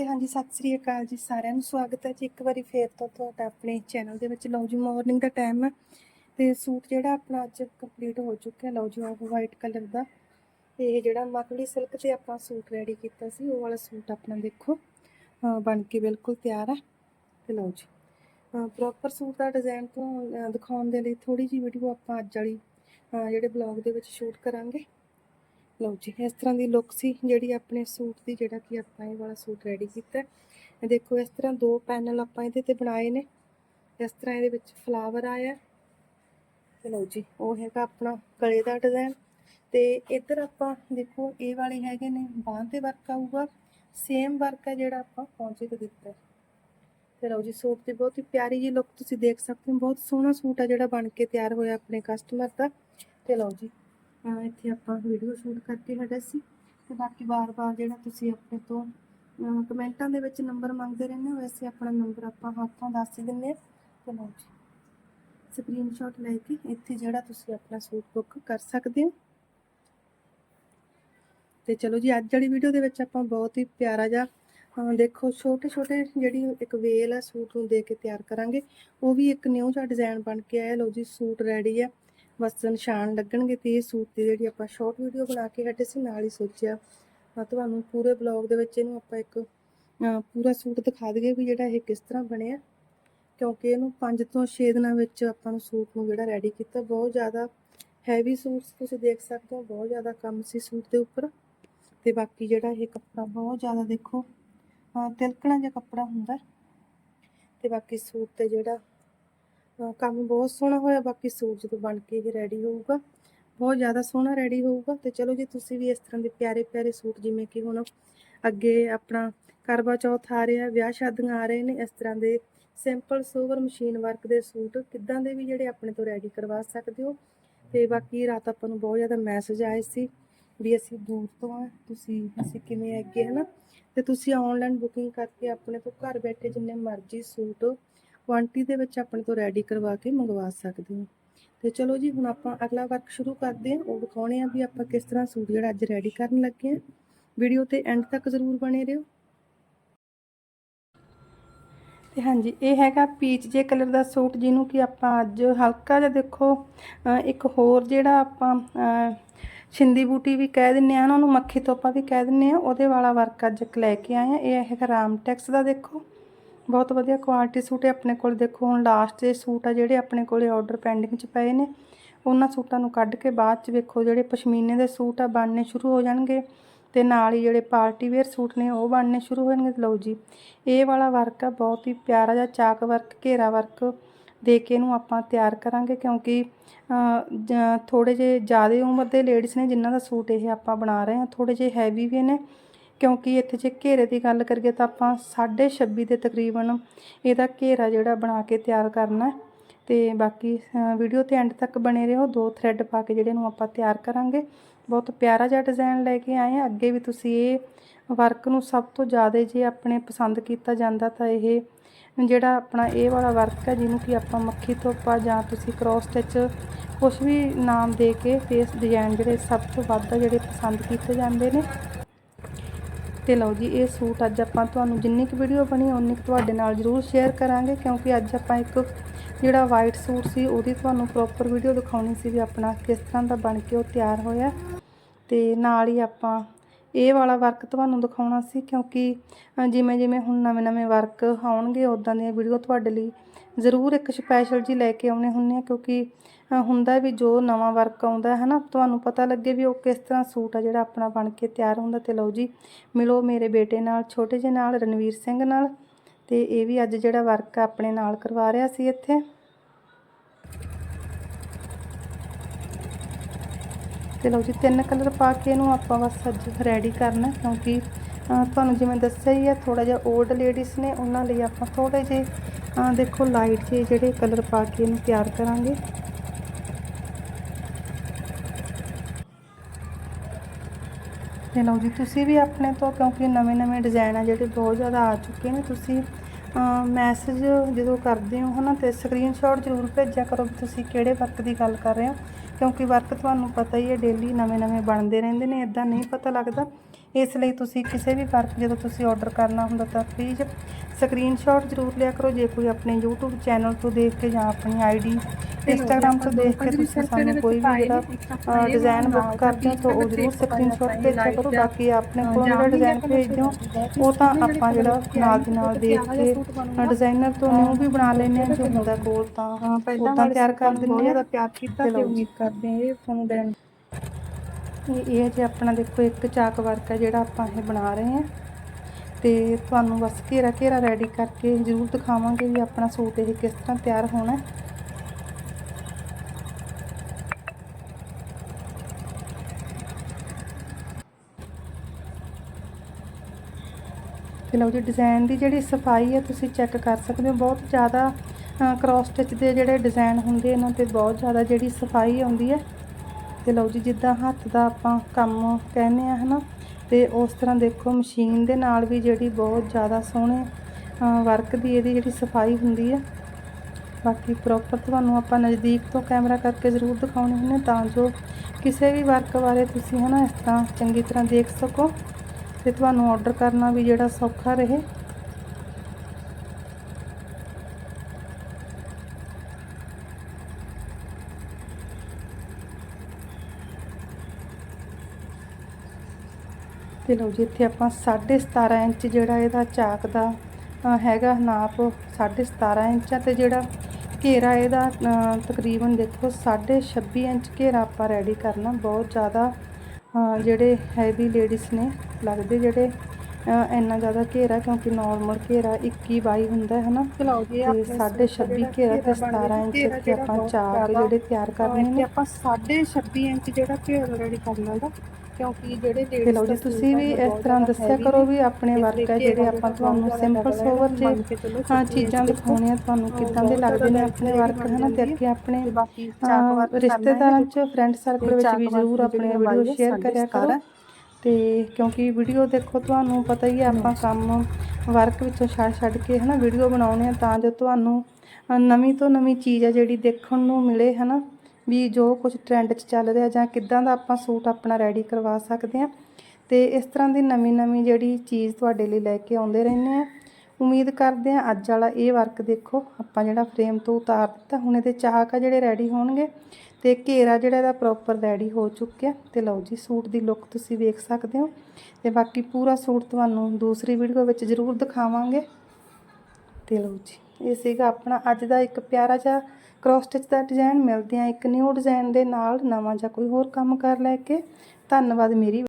ਤੇ ਹਾਂਜੀ, ਸਤਿ ਸ੍ਰੀ ਅਕਾਲ ਜੀ ਸਾਰਿਆਂ ਨੂੰ। ਸਵਾਗਤ ਹੈ ਜੀ ਇੱਕ ਵਾਰੀ ਫੇਰ ਤੋਂ ਤੁਹਾਡਾ ਆਪਣੇ ਚੈਨਲ ਦੇ ਵਿੱਚ। ਲਓ ਜੀ ਮਾਰਨਿੰਗ ਦਾ ਟਾਈਮ ਹੈ ਤੇ ਸੂਟ ਜਿਹੜਾ ਆਪਣਾ ਅੱਜ ਕੰਪਲੀਟ ਹੋ ਚੁੱਕਿਆ, ਲਓ ਜੀ ਆਫ ਵਾਈਟ ਕਲਰ ਦਾ। ਤੇ ਇਹ ਜਿਹੜਾ ਮਖਮਲੀ ਸਿਲਕ ਤੇ ਆਪਾਂ ਸੂਟ ਰੈਡੀ ਕੀਤਾ ਸੀ, ਉਹ ਵਾਲਾ ਸੂਟ ਆਪਣਾ ਦੇਖੋ। ਬਣ ਕੇ ਬਿਲਕੁਲ ਤਿਆਰ ਹੈ ਤੇ ਲਓ ਜੀ। ਪ੍ਰੋਪਰ ਸੂਟ ਦਾ ਡਿਜ਼ਾਈਨ ਤੋਂ ਦਿਖਾਉਣ ਦੇ ਲਈ ਥੋੜੀ ਜੀ ਵੀਡੀਓ ਆਪਾਂ ਅੱਜ ਵਾਲੀ ਜਿਹੜੇ ਬਲੌਗ ਦੇ ਵਿੱਚ ਸ਼ੂਟ ਕਰਾਂਗੇ। ਲਓ ਜੀ, ਇਸ ਤਰ੍ਹਾਂ ਦੀ ਲੁੱਕ ਸੀ ਜਿਹੜੀ ਆਪਣੇ ਸੂਟ ਦੀ, ਜਿਹੜਾ ਕਿ ਆਪਾਂ ਇਹ ਵਾਲਾ ਸੂਟ ਰੈਡੀ ਕੀਤਾ ਇਹ ਦੇਖੋ, ਇਸ ਤਰ੍ਹਾਂ ਦੋ ਪੈਨਲ ਆਪਾਂ ਇਹਦੇ ਤੇ ਬਣਾਏ ਨੇ। ਇਸ ਤਰ੍ਹਾਂ ਇਹਦੇ ਵਿੱਚ ਫਲਾਵਰ ਆਇਆ। ਤੇ ਲਓ ਜੀ, ਉਹ ਹੈਗਾ ਆਪਣਾ ਗਲੇ ਦਾ ਡਿਜ਼ਾਈਨ ਤੇ ਇੱਧਰ ਆਪਾਂ ਦੇਖੋ, ਇਹ ਵਾਲੇ ਹੈਗੇ ਨੇ, ਬਾਂਹ ਤੇ ਵਰਕ ਆਊਗਾ। ਸੇਮ ਵਰਕ ਹੈ ਜਿਹੜਾ ਆਪਾਂ ਪੌਂਚੇ ਤੇ ਦਿੱਤਾ ਹੈ। ਤੇ ਲਓ ਜੀ, ਸੂਟ ਦੀ ਬਹੁਤ ਹੀ ਪਿਆਰੀ ਜੀ ਲੁੱਕ ਤੁਸੀਂ ਦੇਖ ਸਕਦੇ ਹੋ। ਬਹੁਤ ਸੋਹਣਾ ਸੂਟ ਆ ਜਿਹੜਾ ਬਣ ਕੇ ਤਿਆਰ ਹੋਇਆ ਆਪਣੇ ਕਸਟਮਰ ਦਾ। ਤੇ ਲਓ ਜੀ ਇੱਥੇ ਆਪਾਂ ਵੀਡੀਓ ਸ਼ੂਟ ਕਰਕੇ ਹਟੇ ਸੀ। ਤੇ ਬਾਕੀ ਵਾਰ-ਵਾਰ ਜਿਹੜਾ ਤੁਸੀਂ ਆਪਣੇ ਤੋਂ ਕਮੈਂਟਾਂ ਦੇ ਵਿੱਚ ਨੰਬਰ ਮੰਗਦੇ ਰਹਿੰਦੇ ਹੋ, ਵੈਸੇ ਆਪਣਾ ਨੰਬਰ ਆਪਾਂ ਹੱਥੋਂ ਦੱਸ ਹੀ ਦਿੰਦੇ ਆ ਤੇ ਲਓ ਜੀ। ਸਕਰੀਨਸ਼ਾਟ ਲੈ ਕੇ ਇੱਥੇ ਜਿਹੜਾ ਤੁਸੀਂ ਆਪਣਾ ਸੂਟ ਬੁੱਕ ਕਰ ਸਕਦੇ ਹੋ। ਤੇ ਚਲੋ ਜੀ, ਅੱਜ ਵਾਲੀ ਵੀਡੀਓ ਦੇ ਵਿੱਚ ਆਪਾਂ ਬਹੁਤ ਹੀ ਪਿਆਰਾ ਜਿਹਾ ਦੇਖੋ ਛੋਟੇ ਛੋਟੇ ਜਿਹੜੀ ਇੱਕ ਵੇਲ ਆ, ਸੂਟ ਨੂੰ ਦੇ ਕੇ ਤਿਆਰ ਕਰਾਂਗੇ। ਉਹ ਵੀ ਇੱਕ ਨਿਊ ਜਿਹਾ ਡਿਜ਼ਾਈਨ ਬਣ ਕੇ ਆਇਆ। ਲਓ ਜੀ, ਸੂਟ ਰੈਡੀ ਹੈ ਬਸ ਨਿਸ਼ਾਨ ਲੱਗਣਗੇ ਤੇ ਇਹ ਸੂਟ ਦੀ ਜਿਹੜੀ ਆਪਾਂ ਸ਼ਾਰਟ ਵੀਡੀਓ ਬਣਾ ਕੇ ਹਟੇ ਸੀ, ਨਾਲ ਹੀ ਸੋਚਿਆ, ਮੈਂ ਤੁਹਾਨੂੰ ਪੂਰੇ ਬਲੌਗ ਦੇ ਵਿੱਚ ਇਹਨੂੰ ਆਪਾਂ ਇੱਕ ਪੂਰਾ ਸੂਟ ਦਿਖਾ ਦਈਏ ਵੀ ਜਿਹੜਾ ਇਹ ਕਿਸ ਤਰ੍ਹਾਂ ਬਣਿਆ। ਕਿਉਂਕਿ ਇਹਨੂੰ 5 ਤੋਂ 6 ਦਿਨਾਂ ਵਿੱਚ ਆਪਾਂ ਨੂੰ ਸੂਟ ਨੂੰ ਜਿਹੜਾ ਰੈਡੀ ਕੀਤਾ। ਬਹੁਤ ਜ਼ਿਆਦਾ ਹੈਵੀ ਸੂਟਸ ਤੁਸੀਂ ਦੇਖ ਸਕਦੇ ਹੋ, ਬਹੁਤ ਜ਼ਿਆਦਾ ਕੰਮ ਸੀ ਸੂਟ ਦੇ ਉੱਪਰ। ਤੇ ਬਾਕੀ ਜਿਹੜਾ ਇਹ ਕੱਪੜਾ, ਬਹੁਤ ਜ਼ਿਆਦਾ ਦੇਖੋ ਤਿਲਕਣਾ ਜਿਹਾ ਕੱਪੜਾ ਹੁੰਦਾ। ਤੇ ਬਾਕੀ ਸੂਟ ਤੇ ਜਿਹੜਾ ਕੰਮ ਬਹੁਤ ਸੋਹਣਾ ਹੋਇਆ, ਬਾਕੀ ਸੂਟ ਜਦੋਂ ਬਣ ਕੇ ਇਹ ਰੈਡੀ ਹੋਊਗਾ, ਬਹੁਤ ਜ਼ਿਆਦਾ ਸੋਹਣਾ ਰੈਡੀ ਹੋਊਗਾ, ਤੇ ਚਲੋ ਜੀ ਤੁਸੀਂ ਵੀ ਇਸ ਤਰ੍ਹਾਂ ਦੇ ਪਿਆਰੇ ਪਿਆਰੇ ਸੂਟ ਜਿਵੇਂ ਕਿ ਹੁਣ ਅੱਗੇ ਆਪਣਾ ਕਰਵਾ ਚੌਥ ਆ ਰਿਹਾ, ਵਿਆਹ ਸ਼ਾਦੀਆਂ ਆ ਰਹੇ ਨੇ, ਇਸ ਤਰ੍ਹਾਂ ਦੇ ਸਿੰਪਲ ਸੋਵਰ ਮਸ਼ੀਨ ਵਰਕ ਦੇ ਸੂਟ ਕਿੱਦਾਂ ਦੇ ਵੀ ਜਿਹੜੇ ਆਪਣੇ ਤੋਂ ਰੈਡੀ ਕਰਵਾ ਸਕਦੇ ਹੋ? ਤੇ ਬਾਕੀ ਰਾਤ ਆਪਾਂ ਨੂੰ ਬਹੁਤ ਜ਼ਿਆਦਾ ਮੈਸੇਜ ਆਏ ਸੀ ਵੀ ਅਸੀਂ ਦੂਰ ਤੋਂ ਆ, ਤੁਸੀਂ, ਅਸੀਂ ਕਿਵੇਂ ਅੱਗੇ ਹਨਾ ਤੇ ਤੁਸੀਂ ਆਨਲਾਈਨ ਬੁਕਿੰਗ ਕਰਕੇ ਆਪਣੇ ਤੋਂ ਘਰ ਬੈਠੇ ਜਿੰਨੇ ਮਰਜ਼ੀ ਸੂਟ ਕੁਆਂਟੀ ਦੇ ਵਿੱਚ ਆਪਣੇ ਤੋਂ ਰੈਡੀ ਕਰਵਾ ਕੇ ਮੰਗਵਾ ਸਕਦੇ ਹੋ। ਤੇ ਚਲੋ ਜੀ, ਹੁਣ ਆਪਾਂ ਅਗਲਾ ਵਰਕ ਸ਼ੁਰੂ ਕਰਦੇ ਹਾਂ। ਉਹ ਦਿਖਾਉਣੇ ਆ ਵੀ ਆਪਾਂ ਕਿਸ ਤਰ੍ਹਾਂ ਸੂਟ ਜਿਹੜਾ ਅੱਜ ਰੈਡੀ ਕਰਨ ਲੱਗੇ ਹਾਂ। ਵੀਡੀਓ ਤੇ ਐਂਡ ਤੱਕ ਜ਼ਰੂਰ ਬਣੇ ਰਹੋ। ਤੇ ਹਾਂਜੀ, ਇਹ ਹੈਗਾ ਪੀਚ ਜੇ ਕਲਰ ਦਾ ਸੂਟ, ਜਿਹਨੂੰ ਕਿ ਆਪਾਂ ਅੱਜ ਹਲਕਾ ਜਿਹਾ ਦੇਖੋ ਇੱਕ ਹੋਰ ਜਿਹੜਾ ਆਪਾਂ ਛਿੰਦੀ ਬੂਟੀ ਵੀ ਕਹਿ ਦਿੰਨੇ ਆ ਨਾ, ਉਹਨੂੰ ਮੱਖੀ ਤੋਪਾ ਵੀ ਕਹਿ ਦਿੰਨੇ ਆ ਉਹਦੇ ਵਾਲਾ ਵਰਕ ਅੱਜ ਇੱਕ ਲੈ ਕੇ ਆਏ ਆ ਇਹ ਹੈਗਾ ਰਾਮ ਟੈਕਸ ਦਾ ਦੇਖੋ। ਬਹੁਤ ਵਧੀਆ ਕੁਆਲਿਟੀ ਸੂਟ ਹੈ, ਆਪਣੇ ਕੋਲ ਦੇਖੋ ਹੁਣ ਲਾਸਟ ਦੇ ਸੂਟ ਆ ਜਿਹੜੇ ਆਪਣੇ ਕੋਲੇ ਆਰਡਰ ਪੈਂਡਿੰਗ 'ਚ ਪਏ ਨੇ, ਉਹਨਾਂ ਸੂਟਾਂ ਨੂੰ ਕੱਢ ਕੇ ਬਾਅਦ 'ਚ ਵੇਖੋ ਜਿਹੜੇ ਪਸ਼ਮੀਨੇ ਦੇ ਸੂਟ ਆ, ਬਣਨੇ ਸ਼ੁਰੂ ਹੋ ਜਾਣਗੇ ਤੇ ਨਾਲ ਹੀ ਜਿਹੜੇ ਪਾਰਟੀ ਵੇਅਰ ਸੂਟ ਨੇ ਉਹ ਬਣਨੇ ਸ਼ੁਰੂ ਹੋ ਜਾਣਗੇ ਲਓ ਜੀ, ਇਹ ਵਾਲਾ ਵਰਕ ਆ, ਬਹੁਤ ਹੀ ਪਿਆਰਾ ਜਿਹਾ ਚਾਕ ਵਰਕ ਘੇਰਾ ਵਰਕ ਦੇ ਕੇ ਇਹਨੂੰ ਆਪਾਂ ਤਿਆਰ ਕਰਾਂਗੇ ਕਿਉਂਕਿ ਥੋੜੇ ਜਿਹੇ ਜ਼ਿਆਦਾ ਉਮਰ ਦੇ ਲੇਡੀਜ਼ ਨੇ ਜਿਨ੍ਹਾਂ ਦਾ ਸੂਟ ਇਹ ਆਪਾਂ ਬਣਾ ਰਹੇ ਹਾਂ ਥੋੜੇ ਜਿਹੇ ਹੈਵੀ ਵੀ ਨੇ ਕਿਉਂਕਿ ਇੱਥੇ ਜੇ ਘੇਰੇ ਦੀ ਗੱਲ ਕਰੀਏ ਤਾਂ ਆਪਾਂ 26.5 ਦੇ ਤਕਰੀਬਨ ਇਹਦਾ ਘੇਰਾ ਜਿਹੜਾ ਬਣਾ ਕੇ ਤਿਆਰ ਕਰਨਾ ਹੈ। ਤੇ ਬਾਕੀ ਵੀਡੀਓ ਤੇ ਐਂਡ ਤੱਕ ਬਣੇ ਰਹੋ। ਦੋ ਥਰੈਡ ਪਾ ਕੇ ਜਿਹੜੇ ਨੂੰ ਆਪਾਂ ਤਿਆਰ ਕਰਾਂਗੇ। ਬਹੁਤ ਪਿਆਰਾ ਜਿਹਾ ਡਿਜ਼ਾਈਨ ਲੈ ਕੇ ਆਏ ਆ ਅੱਗੇ ਵੀ ਤੁਸੀਂ ਇਹ ਵਰਕ ਨੂੰ ਸਭ ਤੋਂ ਜ਼ਿਆਦਾ ਜੇ ਆਪਣੇ ਪਸੰਦ ਕੀਤਾ ਜਾਂਦਾ ਤਾਂ ਇਹ ਜਿਹੜਾ ਆਪਣਾ ਇਹ ਵਾਲਾ ਵਰਕ ਹੈ, ਜਿਹਨੂੰ ਕਿ ਆਪਾਂ ਮੱਖੀ ਤੋਪਾ ਜਾਂ ਤੁਸੀਂ ਕ੍ਰੋਸ ਸਟਿਚ ਕੁਝ ਵੀ ਨਾਮ ਦੇ ਕੇ ਫੇਸ ਡਿਜ਼ਾਈਨ ਜਿਹੜੇ ਸਭ ਤੋਂ ਵੱਧ ਜਿਹੜੇ ਪਸੰਦ ਕੀਤੇ ਜਾਂਦੇ ਨੇ। ਤੇ ਲਓ ਜੀ, ਇਹ ਸੂਟ ਅੱਜ ਆਪਾਂ ਤੁਹਾਨੂੰ ਜਿੰਨੀ ਕੁ ਵੀਡੀਓ ਬਣੀ ਉਨੀ ਕੁ ਤੁਹਾਡੇ ਨਾਲ ਜ਼ਰੂਰ ਸ਼ੇਅਰ ਕਰਾਂਗੇ, ਕਿਉਂਕਿ ਅੱਜ ਆਪਾਂ ਇੱਕ ਜਿਹੜਾ ਵਾਈਟ ਸੂਟ ਸੀ, ਉਹਦੀ ਤੁਹਾਨੂੰ ਪ੍ਰੋਪਰ ਵੀਡੀਓ ਦਿਖਾਉਣੀ ਸੀ ਵੀ ਆਪਣਾ ਕਿਸ ਤਰ੍ਹਾਂ ਦਾ ਬਣ ਕੇ ਉਹ ਤਿਆਰ ਹੋਇਆ। ਤੇ ਨਾਲ ਹੀ ਆਪਾਂ ਇਹ ਵਾਲਾ ਵਰਕ ਤੁਹਾਨੂੰ ਦਿਖਾਉਣਾ ਸੀ, ਕਿਉਂਕਿ ਜਿਵੇਂ ਜਿਵੇਂ ਹੁਣ ਨਵੇਂ-ਨਵੇਂ ਵਰਕ ਆਉਣਗੇ ਉਦਾਂ ਦੀਆਂ ਵੀਡੀਓ ਤੁਹਾਡੇ ਲਈ ਜ਼ਰੂਰ ਇੱਕ ਸਪੈਸ਼ਲ ਜੀ ਲੈ ਕੇ ਆਉਣੇ ਹੁੰਨੇ ਆ, ਕਿਉਂਕਿ ਹੁੰਦਾ ਵੀ ਜੋ ਨਵਾਂ ਵਰਕ ਆਉਂਦਾ ਹੈ ਨਾ, ਤੁਹਾਨੂੰ ਪਤਾ ਲੱਗੇ ਵੀ ਉਹ ਕਿਸ ਤਰ੍ਹਾਂ ਸੂਟ ਆ ਜਿਹੜਾ ਆਪਣਾ ਬਣ ਕੇ ਤਿਆਰ ਹੁੰਦਾ ਤੇ ਲਓ ਜੀ, ਮਿਲੋ ਮੇਰੇ ਬੇਟੇ ਨਾਲ, ਛੋਟੇ ਜਿਹੇ ਨਾਲ, ਰਣਵੀਰ ਸਿੰਘ ਨਾਲ, ਤੇ ਇਹ ਵੀ ਅੱਜ ਜਿਹੜਾ ਵਰਕ ਆ ਆਪਣੇ ਨਾਲ ਕਰਵਾ ਰਿਹਾ ਸੀ ਇੱਥੇ। ਤੇ ਲਓ ਜੀ, ਤਿੰਨ ਕਲਰ ਪਾ ਕੇ ਇਹਨੂੰ ਆਪਾਂ ਬਸ ਅੱਜ ਰੈਡੀ ਕਰਨਾ, ਕਿਉਂਕਿ ਤੁਹਾਨੂੰ ਜਿਵੇਂ ਦੱਸਿਆ ਹੀ ਆ ਥੋੜਾ ਜਿਹਾ 올ਡ ਲੇਡੀਜ਼ ਨੇ, ਉਹਨਾਂ ਲਈ ਆਪਾਂ ਥੋੜੇ ਜਿਹੇ ਦੇਖੋ ਲਾਈਟ ਜਿਹੇ ਜਿਹੜੇ ਕਲਰ ਪਾ ਕੇ ਇਹਨੂੰ ਤਿਆਰ ਕਰਾਂਗੇ। ਤੇ ਲਓ ਜੀ, ਤੁਸੀਂ ਵੀ ਆਪਣੇ ਤੋਂ, ਕਿਉਂਕਿ ਨਵੇਂ ਨਵੇਂ ਡਿਜ਼ਾਈਨ ਆ ਜਿਹੜੇ ਬਹੁਤ ਜ਼ਿਆਦਾ ਆ ਚੁੱਕੇ ਨੇ, ਤੁਸੀਂ ਮੈਸੇਜ ਜਦੋਂ ਕਰਦੇ ਹੋ ਹਨਾ, ਤੇ ਸਕਰੀਨਸ਼ਾਟ ਜ਼ਰੂਰ ਭੇਜਿਆ ਕਰੋ ਵੀ ਤੁਸੀਂ ਕਿਹੜੇ ਵਰਕ ਦੀ ਗੱਲ ਕਰ ਰਹੇ ਹੋ, ਕਿਉਂਕਿ ਵਰਕ ਤੁਹਾਨੂੰ ਪਤਾ ਹੀ ਹੈ ਡੇਲੀ ਨਵੇਂ ਨਵੇਂ ਬਣਦੇ ਰਹਿੰਦੇ ਨੇ ਇਦਾਂ ਨਹੀਂ ਪਤਾ ਲੱਗਦਾ। ਇਸ ਲਈ ਤੁਸੀਂ ਕਿਸੇ ਵੀ ਵਰਕ ਜਦੋਂ ਤੁਸੀਂ ਆਰਡਰ ਕਰਨਾ ਹੁੰਦਾ ਤਾਂ ਪਲੀਜ਼ ਸਕਰੀਨਸ਼ਾਟ ਜ਼ਰੂਰ ਲਿਆ ਕਰੋ। ਜੇ ਕੋਈ ਆਪਣੇ YouTube ਚੈਨਲ ਤੋਂ ਦੇਖ ਕੇ ਜਾਂ ਆਪਣੀ ਆਈਡੀ ਇੰਸਟਾਗ੍ਰਾਮ ਤੋਂ ਦੇਖ ਕੇ ਤੁਸੀਂ ਸਾਨੂੰ ਕੋਈ ਵੀ ਜਿਹੜਾ ਡਿਜ਼ਾਈਨ ਬੁੱਕ ਕਰਦੇ ਹੋ ਤਾਂ ਉਹ ਜ਼ਰੂਰ ਸਕਰੀਨਸ਼ਾਟ ਭੇਜਿਆ ਕਰੋ। ਬਾਕੀ ਆਪਣੇ ਕੋਲ ਜਿਹੜਾ ਡਿਜ਼ਾਈਨ ਭੇਜਦੇ ਹੋ ਉਹ ਤਾਂ ਆਪਾਂ ਜਿਹੜਾ ਨਾਲ ਦੀ ਨਾਲ ਦੇਖ ਕੇ ਡਿਜ਼ਾਈਨਰ ਤੋਂ ਨਿਊ ਵੀ ਬਣਾ ਲੈਂਦੇ ਹਾਂ ਜੋ ਹੁੰਦਾ ਕੋਲ ਤਾਂ ਉਦਾਂ ਤਿਆਰ ਕਰ ਦਿੰਦੇ ਆ ਪਿਆਰ ਕੀਤਾ ਤੇ ਤੇ ਉਮੀਦ ਕਰਦੇ ਹਾਂ ਇਹ ਤੁਹਾਨੂੰ ਦੇਣ ਇਹ ਇਹ ਜੇ ਆਪਣਾ ਦੇਖੋ ਇੱਕ ਚਾਕ ਵਰਕ ਹੈ ਜਿਹੜਾ ਆਪਾਂ ਇਹ ਬਣਾ ਰਹੇ ਹਾਂ। ਤੇ ਤੁਹਾਨੂੰ ਬਸ ਘੇਰਾ ਘੇਰਾ ਰੈਡੀ ਕਰਕੇ ਜ਼ਰੂਰ ਦਿਖਾਵਾਂਗੇ ਵੀ ਆਪਣਾ ਸੂਟ ਇਹ ਕਿਸ ਤਰ੍ਹਾਂ ਤਿਆਰ ਹੋਣਾ ਤੇ ਲਓ ਜੀ ਡਿਜ਼ਾਈਨ ਦੀ ਜਿਹੜੀ ਸਫ਼ਾਈ ਹੈ ਤੁਸੀਂ ਚੈੱਕ ਕਰ ਸਕਦੇ ਹੋ। ਬਹੁਤ ਜ਼ਿਆਦਾ ਕ੍ਰਾਸ ਸਟਿਚ ਦੇ ਜਿਹੜੇ ਡਿਜ਼ਾਈਨ ਹੁੰਦੇ, ਇਹਨਾਂ ਤੇ ਬਹੁਤ ਜ਼ਿਆਦਾ ਜਿਹੜੀ ਸਫ਼ਾਈ ਆਉਂਦੀ ਹੈ। ਤੇ ਲਓ ਜੀ, ਜਿੱਦਾਂ ਹੱਥ ਦਾ ਆਪਾਂ ਕੰਮ ਕਹਿੰਦੇ ਆ, ਹਨਾ, ਤੇ ਉਸ ਤਰ੍ਹਾਂ ਦੇਖੋ, ਮਸ਼ੀਨ ਦੇ ਨਾਲ ਵੀ ਜਿਹੜੀ ਬਹੁਤ ਜ਼ਿਆਦਾ ਸੋਹਣੇ ਵਰਕ ਦੀ ਇਹਦੀ ਜਿਹੜੀ ਸਫ਼ਾਈ ਹੁੰਦੀ ਹੈ ਬਾਕੀ ਪ੍ਰੋਪਰ ਤੁਹਾਨੂੰ ਆਪਾਂ ਨਜ਼ਦੀਕ ਤੋਂ ਕੈਮਰਾ ਕਰਕੇ ਜ਼ਰੂਰ ਦਿਖਾਉਣੇ ਹੁੰਦੇ ਤਾਂ ਜੋ ਕਿਸੇ ਵੀ ਵਰਕ ਬਾਰੇ ਤੁਸੀਂ, ਹਨਾ, ਇਸ ਤਰ੍ਹਾਂ ਚੰਗੀ ਤਰ੍ਹਾਂ ਦੇਖ ਸਕੋ। ਤੇ ਤੁਹਾਨੂੰ ਆਰਡਰ ਕਰਨਾ ਵੀ ਜਿਹੜਾ ਸੌਖਾ ਰਹੇ। ਤੇ ਲਓ ਜੀ ਇੱਥੇ ਆਪਾਂ 17.5 ਇੰਚ ਜਿਹੜਾ ਇਹਦਾ ਚਾਕ ਦਾ ਹੈਗਾ ਨਾਪ 17.5 ਇੰਚ ਤੇ ਜਿਹੜਾ ਘੇਰਾ ਇਹਦਾ ਤਕਰੀਬਨ ਦੇਖੋ 26 ਇੰਚ ਘੇਰਾ ਆਪਾਂ ਰੈਡੀ ਕਰਨਾ। ਬਹੁਤ ਜ਼ਿਆਦਾ ਜਿਹੜੇ ਹੈਵੀ ਲੇਡੀਜ਼ ਨੇ ਲੱਗਦੇ ਜਿਹੜੇ ਇੰਨਾ ਜ਼ਿਆਦਾ ਘੇਰਾ ਕਿਉਂਕਿ ਨਾਰਮਲ ਘੇਰਾ 21 22 ਹੁੰਦਾ ਹੈ ਜੀ ਤੇ 26 ਘੇਰਾ ਤੇ 17 ਇੰਚ ਤੇ ਆਪਾਂ ਚਾਕ ਜਿਹੜੇ ਤਿਆਰ ਕਰਨੇ ਨੇ। ਆਪਾਂ 26 ਇੰਚ ਜਿਹੜਾ ਘੇਰ ਰੈਡੀ ਕਰਨਾ ਹੈਗਾ ਕਿਉਂਕਿ ਜਿਹੜੇ ਤੇ ladies ਲਓ ਜੀ ਦਾ ਤੁਸੀਂ ਵੀ ਹੈ ਇਸ ਤਰ੍ਹਾਂ ਦੱਸਿਆ ਕਰੋ ਨੇ। ਵੀ ਆਪਣੇ ਤੇ ਵਰਕ ਹੈ ਜਿਹੜੇ ਆਪਾਂ ਤੁਹਾਨੂੰ ਸਿੰਪਲ ਸੋਵਰ ਜੇ ਹਾਂ 26 ਚੀਜ਼ਾਂ ਦਿਖਾਉਣੀਆਂ ਤੁਹਾਨੂੰ ਹਾਂ, ਕਿੱਦਾਂ ਦੇ ਲੱਗਦੇ ਨੇ ਆਪਣੇ ਵਰਕ ਹਨਾ ਤੇ ਬਣ ਅੱਗੇ ਆਪਣੇ ਤੇ ਰਿਸ਼ਤੇਦਾਰਾਂ ਚ ਫਰੈਂਡ ਸਰਕਲ ਤੇ ਵਿੱਚ ਵੀ ਜ਼ਰੂਰ ਆਪਣੇ ਵੀਡੀਓ ਹੈ ਸ਼ੇਅਰ ਕਰਿਆ ਕਰੋ। 17 ਤੇ ਕਿਉਂਕਿ ਵੀਡੀਓ ਦੇਖੋ ਤੁਹਾਨੂੰ ਪਤਾ ਹੀ ਹੈ ਆਪਾਂ ਕੰਮ ਵਰਕ ਵਿੱਚੋਂ ਛੱਡ ਛੱਡ ਕੇ ਹਨਾ ਵੀਡੀਓ ਬਣਾਉਣੇ ਆ ਤਾਂ ਜੋ ਤੁਹਾਨੂੰ ਨਵੀਂ ਤੋਂ ਨਵੀਂ ਚੀਜ਼ ਆ ਜਿਹੜੀ ਦੇਖਣ ਨੂੰ ਮਿਲੇ ਹਨਾ ਵੀ ਜੋ ਕੁਝ ਟ੍ਰੈਂਡ 'ਚ ਚੱਲ ਰਿਹਾ ਜਾਂ ਕਿੱਦਾਂ ਦਾ ਆਪਾਂ ਸੂਟ ਆਪਣਾ ਰੈਡੀ ਕਰਵਾ ਸਕਦੇ ਹਾਂ। ਤੇ ਇਸ ਤਰ੍ਹਾਂ ਦੀ ਨਵੀਂ ਨਵੀਂ ਜਿਹੜੀ ਚੀਜ਼ ਤੁਹਾਡੇ ਲਈ ਲੈ ਕੇ ਆਉਂਦੇ ਰਹਿੰਦੇ ਆ ਉਮੀਦ ਕਰਦੇ ਆ ਅੱਜ ਵਾਲਾ ਇਹ ਵਰਕ ਦੇਖੋ, ਆਪਾਂ ਜਿਹੜਾ ਫਰੇਮ ਤੋਂ ਉਤਾਰ ਦਿੱਤਾ, ਹੁਣ ਇਹਦੇ ਚਾਹਕ ਆ ਜਿਹੜੇ ਰੈਡੀ ਹੋਣਗੇ ਤੇ ਘੇਰਾ ਜਿਹੜਾ ਇਹਦਾ ਪ੍ਰੋਪਰ ਰੈਡੀ ਹੋ ਚੁੱਕਿਆ ਤੇ ਲਓ ਜੀ, ਸੂਟ ਦੀ ਲੁੱਕ ਤੁਸੀਂ ਵੇਖ ਸਕਦੇ ਹੋ। ਤੇ ਬਾਕੀ ਪੂਰਾ ਸੂਟ ਤੁਹਾਨੂੰ ਦੂਸਰੀ ਵੀਡੀਓ ਵਿੱਚ ਜ਼ਰੂਰ ਦਿਖਾਵਾਂਗੇ। ਤੇ ਲਓ ਜੀ, ਇਹ ਸੀਗਾ ਆਪਣਾ ਅੱਜ ਦਾ ਇੱਕ ਪਿਆਰਾ ਜਿਹਾ ਕ੍ਰੋਸ ਸਟਿਚ ਦਾ ਡਿਜ਼ਾਈਨ ਮਿਲਦੇ ਆ, ਇੱਕ ਨਿਊ ਡਿਜ਼ਾਈਨ ਦੇ ਨਾਲ ਨਵਾਂ ਜਾਂ ਕੋਈ ਹੋਰ ਕੰਮ ਕਰ ਲੈ ਕੇ। ਧੰਨਵਾਦ ਮੇਰੀ।